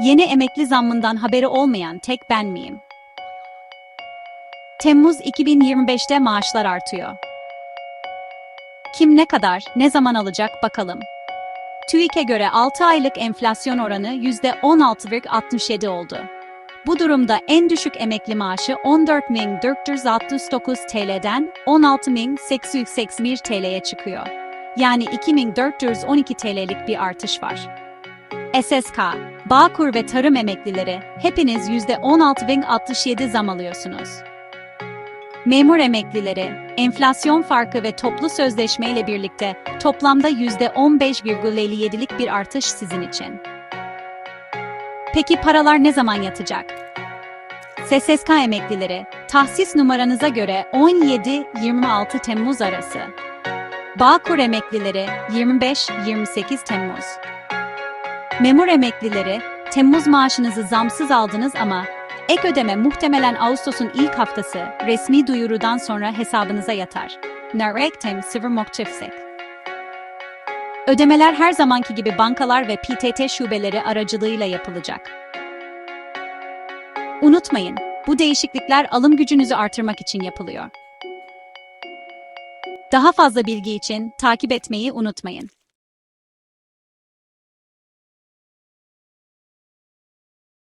Yeni emekli zammından haberi olmayan tek ben miyim? Temmuz 2025'te maaşlar artıyor. Kim ne kadar, ne zaman alacak bakalım. TÜİK'e göre 6 aylık enflasyon oranı %16,67 oldu. Bu durumda en düşük emekli maaşı 14.469 TL'den 16.881 TL'ye çıkıyor. Yani 2.412 TL'lik bir artış var. SSK, Bağkur ve tarım emeklileri hepiniz %16.067 zam alıyorsunuz. Memur emeklileri, enflasyon farkı ve toplu sözleşme ile birlikte toplamda %15,57'lik bir artış sizin için. Peki paralar ne zaman yatacak? SSK emeklileri, tahsis numaranıza göre 17-26 Temmuz arası. Bağkur emeklileri 25-28 Temmuz. Memur emeklileri, Temmuz maaşınızı zamsız aldınız ama ek ödeme muhtemelen Ağustos'un ilk haftası resmi duyurudan sonra hesabınıza yatar. Narektem Sıvırmokçefsek. Ödemeler her zamanki gibi bankalar ve PTT şubeleri aracılığıyla yapılacak. Unutmayın, bu değişiklikler alım gücünüzü artırmak için yapılıyor. Daha fazla bilgi için takip etmeyi unutmayın.